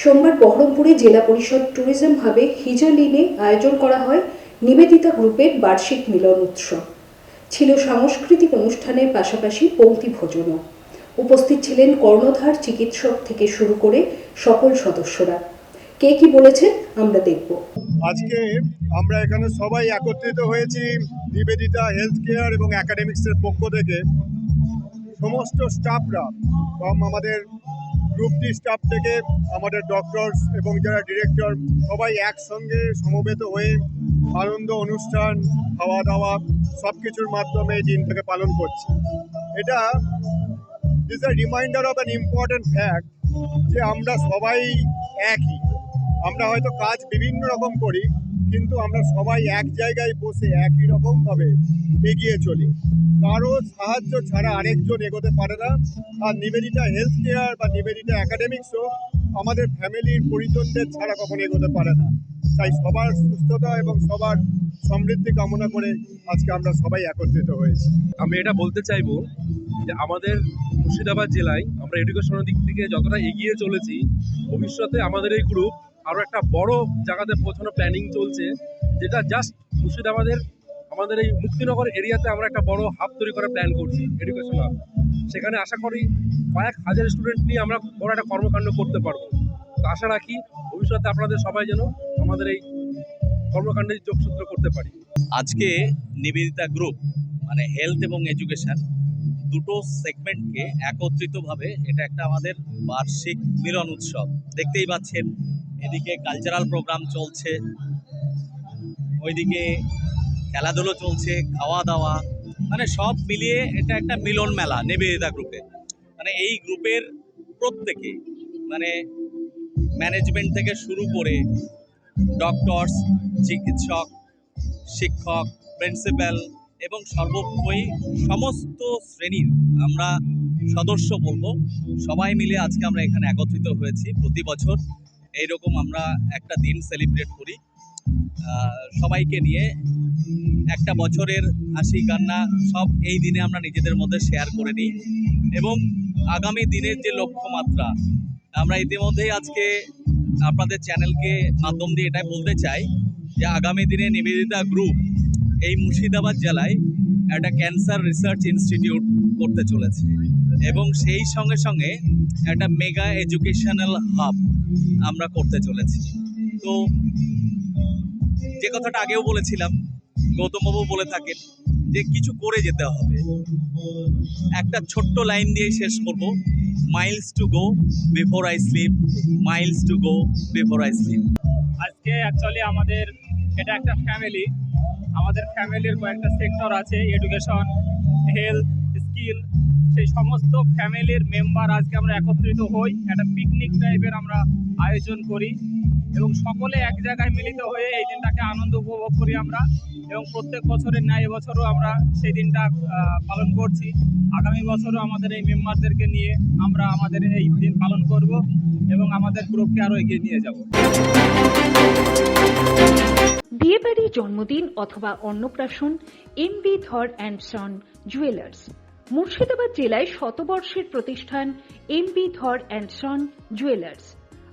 সোমবার বহরমপুরে জেলা পরিষদ ট্যুরিজম হাবে হিজলিনে আয়োজন করা হয় নিবেদিতা গ্রুপের বার্ষিক মিলন উৎসব। ছিল সাংস্কৃতিক অনুষ্ঠানের পাশাপাশি পঙ্ক্তি ভোজনও। উপস্থিত ছিলেন কর্ণধার চিকিৎসক থেকে শুরু করে সকল সদস্যরা। কে কি বলেছেন আমরা দেখব। আজকে আমরা এখানে সবাই একত্রিত হয়েছি নিবেদিতা হেলথ কেয়ার এবং একাডেমিক্সের পক্ষ থেকে। সমস্ত স্টাফরা আমাদের গ্রুপ ডি স্টাফ থেকে আমাদের ডক্টরস এবং যারা ডিরেক্টর সবাই একসঙ্গে সমবেত হয়ে আনন্দ, অনুষ্ঠান খাওয়া দাওয়া সব কিছুর মাধ্যমে দিনটাকে পালন করছি। এটা is a reminder of an important fact যে আমরা সবাই একই। আমরা হয়তো কাজ বিভিন্ন রকম করি, কিন্তু আমরা সবাই এক জায়গায় বসে একই রকমভাবে এগিয়ে চলি। কারও সাহায্য ছাড়া আরেকজন এগোতে পারে না। আর নিবেদিতা হেলথ কেয়ার বা নিবেদিতা একাডেমিক্সও আমাদের ফ্যামিলির পরিজনদের ছাড়া কখনো এগোতে পারে না। তাই সবার সুস্থতা এবং সবার সমৃদ্ধি কামনা করে আজকে আমরা সবাই একত্রিত হয়েছি। আমি এটা বলতে চাইব যে আমাদের মুর্শিদাবাদ জেলায় আমরা এডুকেশনের দিক থেকে যতটা এগিয়ে চলেছি, ভবিষ্যতে আমাদের এই গ্রুপ আরও একটা বড় জায়গাতে পৌঁছানোর প্ল্যানিং চলছে, যেটা জাস্ট মুর্শিদাবাদের আমাদের এই মুক্তিনগর এরিয়াতে আমরা একটা বড় হাব তৈরি করার প্ল্যান করছি এডুকেশন হাব সেখানে আশা করি কয়েক হাজার স্টুডেন্ট নিয়ে আমরা বড় একটা কর্মকাণ্ড করতে পারব। তো আশা রাখি ভবিষ্যতে আপনাদের সবাই যেন আমাদের এই কর্মকাণ্ডে যোগসূত্র করতে পারি। আজকে নিবেদিতা গ্রুপ মানে হেলথ এবং এডুকেশন দুটো সেগমেন্টকে একত্রিতভাবে এটা একটা আমাদের বার্ষিক মিলন উৎসব। দেখতেই পাচ্ছেন, এদিকে কালচারাল প্রোগ্রাম চলছে, ওইদিকে খেলাধুলো চলছে খাওয়া দাওয়া মানে সব মিলিয়ে এটা একটা মিলন মেলা, নিবেদিতা গ্রুপের। মানে এই গ্রুপের প্রত্যেকে মানে ম্যানেজমেন্ট থেকে শুরু করে ডক্টরস চিকিৎসক, শিক্ষক প্রিন্সিপাল এবং সর্বোপরি সমস্ত শ্রেণির আমরা সদস্য বলব। সবাই মিলে আজকে আমরা এখানে একত্রিত হয়েছি প্রতি বছর। এইরকম আমরা একটা দিন সেলিব্রেট করি। সবাইকে নিয়ে একটা বছরের হাসি কান্না সব এই দিনে আমরা নিজেদের মধ্যে শেয়ার করে নিই। এবং আগামী দিনের যে লক্ষ্যমাত্রা, আমরা ইতিমধ্যেই আজকে আপনাদের চ্যানেলকে মাধ্যম দিয়ে এটাই বলতে চাই যে আগামী দিনে নিবেদিতা গ্রুপ এই মুর্শিদাবাদ জেলায় একটা ক্যান্সার রিসার্চ ইনস্টিটিউট করতে চলেছে। এবং সেই সঙ্গে সঙ্গে একটা মেগা এডুকেশনাল হাব আমরা করতে চলেছি। তো যে কথাটা আগেও বলেছিলাম গৌতমবাবু বলে থাকেন যে কিছু করে যেতে হবে। একটা ছোট্ট লাইন দিয়ে শেষ করব। Miles to go before I sleep miles to go before I sleep আজকে অ্যাকচুয়ালি আমাদের এটা একটা ফ্যামিলি আমাদের ফ্যামিলির কয়েকটা সেক্টর আছে এডুকেশন হেলথ স্কিল সেই সমস্ত ফ্যামিলির মেম্বার আজকে আমরা একত্রিত হই। একটা পিকনিক টাইপের আমরা আয়োজন করি। এবং সকলে এক জায়গায় মিলিত হয়ে এই দিনটাকে আনন্দ উপভোগ করি আমরা। এবং প্রত্যেক বছরের ন্যায় এবছরও আমরা সেই দিনটা পালন করছি। আগামী বছরও আমাদের এই মেম্বারদেরকে নিয়ে আমরা আমাদের এই দিন পালন করব এবং আমাদের গ্রুপকে আরও এগিয়ে নিয়ে যাব। বিয়েবাড়ি জন্মদিন অথবা অন্নপ্রাশন M B Dhar and son jewellers. Murshidabad জেলায় শতবর্ষের প্রতিষ্ঠান M B Dhar and son jewellers.